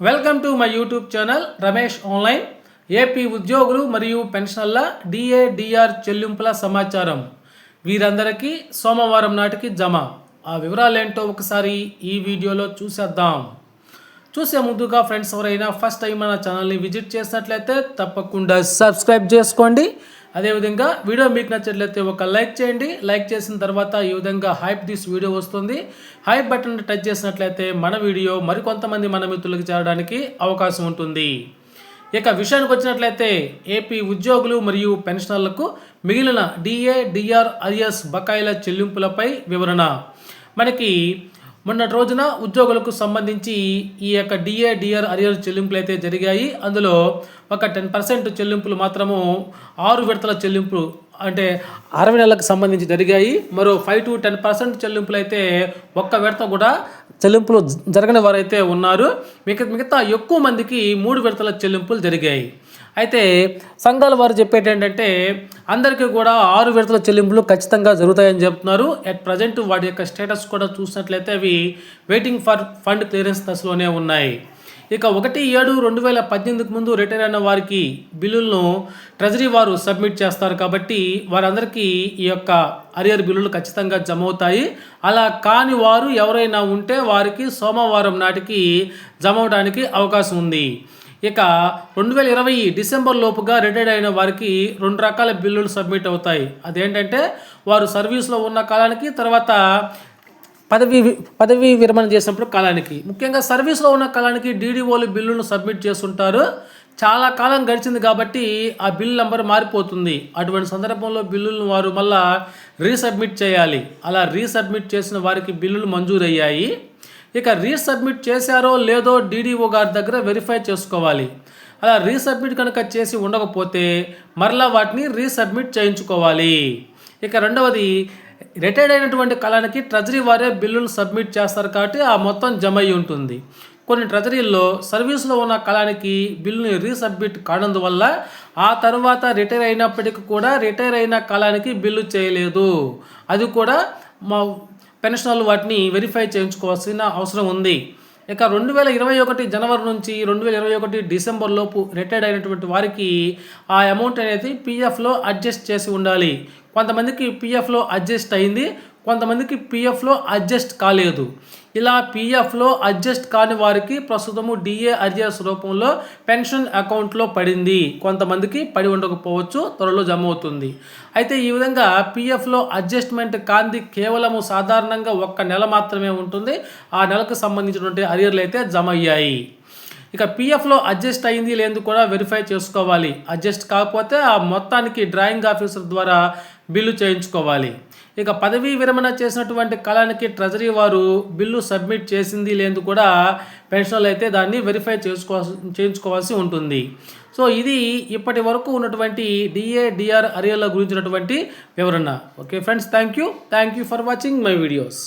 Welcome to my YouTube channel Ramesh online AP ఉద్యోగులు మరియు పెన్షనర్ల DADR చెల్లింపుల సమాచారం. వీరందరికీ సోమవారం నాటికి జమ. ఆ వివరాలు ఏంటో ఒకసారి ఈ వీడియోలో చూసేద్దాం. చూసే ముందుగా ఫ్రెండ్స్ ఎవరైనా ఫస్ట్ టైం మన ఛానల్ని విజిట్ చేసినట్లయితే తప్పకుండా సబ్స్క్రైబ్ చేసుకోండి. అదేవిధంగా వీడియో మీకు నచ్చట్లయితే ఒక లైక్ చేయండి. లైక్ చేసిన తర్వాత ఈ విధంగా హైప్ దిస్ వీడియో వస్తుంది. హైప్ బటన్ టచ్ చేసినట్లయితే మన వీడియో మరికొంతమంది మన మిత్రులకు చేరడానికి అవకాశం ఉంటుంది. ఇక విషయానికి వచ్చినట్లయితే ఏపీ ఉద్యోగులు మరియు పెన్షనర్లకు మిగిలిన డిఏ డిఆర్ బకాయిల చెల్లింపులపై వివరణ. మనకి మొన్నటి రోజున ఉద్యోగులకు సంబంధించి ఈ యొక్క డిఏ డిఆర్ అరియర్ చెల్లింపులు అయితే జరిగాయి. అందులో ఒక టెన్ పర్సెంట్ చెల్లింపులు మాత్రము ఆరు విడతల చెల్లింపులు అంటే అరవై నెలలకు సంబంధించి జరిగాయి. మరో ఫైవ్ టు టెన్ పర్సెంట్ చెల్లింపులు అయితే ఒక్క విడత కూడా చెల్లింపులు జరగని వారైతే ఉన్నారు. మిగతా మిగతా ఎక్కువ మందికి మూడు విడతల చెల్లింపులు జరిగాయి. అయితే సంఘాల వారు చెప్పేది ఏంటంటే అందరికీ కూడా ఆరు విడతల చెల్లింపులు ఖచ్చితంగా జరుగుతాయని చెప్తున్నారు. అట్ ప్రజెంట్ వాటి యొక్క స్టేటస్ కూడా చూసినట్లయితే అవి వెయిటింగ్ ఫర్ ఫండ్ క్లియరెన్స్ దశలోనే ఉన్నాయి. ఇక ఒకటి ఏడు రెండు వేల పద్దెనిమిదికి ముందు రిటైర్ అయిన వారికి బిల్లులను ట్రెజరీ వారు సబ్మిట్ చేస్తారు కాబట్టి వారందరికీ ఈ యొక్క అరియర్ బిల్లులు ఖచ్చితంగా జమ అవుతాయి అలా కాని వారు ఎవరైనా ఉంటే వారికి సోమవారం నాటికి జమ అవడానికి అవకాశం ఉంది. ఇక రెండు వేల ఇరవై డిసెంబర్ లోపుగా రిటైర్డ్ అయిన వారికి రెండు రకాల బిల్లులు సబ్మిట్ అవుతాయి. అదేంటంటే వారు సర్వీస్లో ఉన్న కాలానికి తర్వాత పదవి వి- పదవి విరమణ చేసినప్పుడు కాలానికి. ముఖ్యంగా సర్వీస్లో ఉన్న కాలానికి డీడీఓలు బిల్లును సబ్మిట్ చేస్తుంటారు. చాలా కాలం గడిచింది కాబట్టి ఆ బిల్ నెంబర్ మారిపోతుంది. అటువంటి సందర్భంలో బిల్లులను వారు మళ్ళా రీసబ్మిట్ చేయాలి. అలా రీసబ్మిట్ చేసిన వారికి బిల్లులు మంజూరయ్యాయి. ఇక రీసబ్మిట్ చేశారో లేదో డీడీఓ గారి దగ్గర వెరిఫై చేసుకోవాలి. అలా రీసబ్మిట్ కనుక చేసి ఉండకపోతే మరలా వాటిని రీసబ్మిట్ చేయించుకోవాలి. ఇక రెండవది రిటైర్డ్ అయినటువంటి కాలానికి ట్రెజరీ వారే బిల్లులు సబ్మిట్ చేస్తారు కాబట్టి ఆ మొత్తం జమ అయి ఉంటుంది. కొన్ని ట్రెజరీల్లో సర్వీస్లో ఉన్న కాలానికి బిల్లుని రీసబ్మిట్ కానందువల్ల ఆ తర్వాత రిటైర్ అయినప్పటికీ కూడా రిటైర్ అయిన కాలానికి బిల్లు చేయలేదు. అది కూడా మా పెన్షనర్లు వాటిని వెరిఫై చేయించుకోవాల్సిన అవసరం ఉంది. ఇక రెండు వేల ఇరవై ఒకటి జనవరి నుంచి రెండు వేల ఇరవై ఒకటి డిసెంబర్ లోపు రిటైర్డ్ అయినటువంటి వారికి ఆ అమౌంట్ అనేది పీఎఫ్లో అడ్జస్ట్ చేసి ఉండాలి. కొంతమందికి పీఎఫ్లో అడ్జస్ట్ అయింది కొంతమందికి పీఎఫ్లో అడ్జస్ట్ కాలేదు. ఇలా పీఎఫ్లో అడ్జస్ట్ కాని వారికి ప్రస్తుతము డిఏ అర్జెస్ రూపంలో పెన్షన్ అకౌంట్లో పడింది. కొంతమందికి పడి ఉండకపోవచ్చు త్వరలో జమ అవుతుంది అయితే ఈ విధంగా పీఎఫ్లో అడ్జస్ట్మెంట్ కాంది కేవలము సాధారణంగా ఒక్క నెల మాత్రమే ఉంటుంది. ఆ నెలకు సంబంధించినటువంటి అరియర్లు అయితే జమ అయ్యాయి ఇక పీఎఫ్లో అడ్జస్ట్ అయింది లేదు కూడా వెరిఫై చేసుకోవాలి. అడ్జస్ట్ కాకపోతే ఆ మొత్తానికి డ్రాయింగ్ ఆఫీసర్ ద్వారా బిల్లు చేయించుకోవాలి. ఇక పదవీ విరమణ చేసినటువంటి కాలానికి ట్రెజరీ వారు బిల్లు సబ్మిట్ చేసింది లేదు కూడా పెన్షన్లు అయితే దాన్ని వెరిఫై చేసుకో చేయించుకోవాల్సి ఉంటుంది. సో ఇది ఇప్పటి వరకు ఉన్నటువంటి డిఏ డిఆర్ అరియర్ల గురించినటువంటి వివరణ. Okay friends thank you thank you for watching my videos.